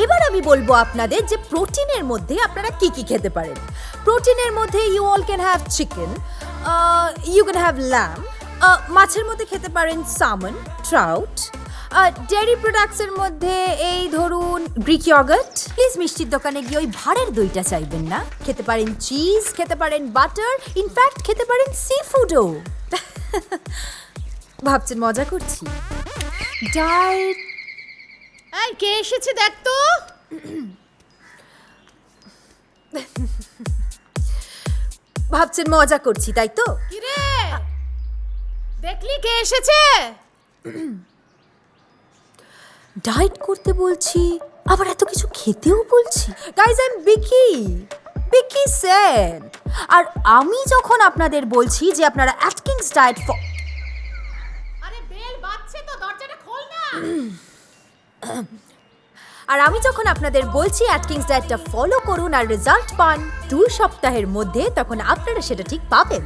এবার আমি বলব আপনাদের যে প্রোটিনের মধ্যে আপনারা কি কি খেতে পারেন। প্রোটিনের মধ্যে you all can have chicken you can have lamb মাছের মধ্যে খেতে পারেন সামন ট্রাউট ডেয়ারি প্রোডাক্টসের মধ্যে এই ধরুন গ্রিক ইয়গার্ট প্লিজ মিষ্টির দোকানে গিয়ে ওই ভাড়ের দইটা চাইবেন না। খেতে পারেন চিজ খেতে পারেন বাটার ইনফ্যাক্ট খেতে পারেন সি ফুডও ভাবছেন মজা করছি। ডায়েট এই কে এসেছে দেখ তো। ভাবছেন মজা করছি তাই তো? কি রে দেখলি কে এসেছে? ডায়েট করতে বলছি আবার এত কিছু খেতেও বলছি। Guys I am Bicky Bicky Sen আর আমি যখন আপনাদের বলছি যে আপনারা অ্যাটকিংস ডায়েট আরে বেল বাজছে তো দরজাটা খোল না। আর আমি যখন আপনাদের বলছি অ্যাটকিংস ডায়েটটা ফলো করুন আর রেজাল্ট পান, দু সপ্তাহের মধ্যে তখন আপনারা সেটা ঠিক পাবেন।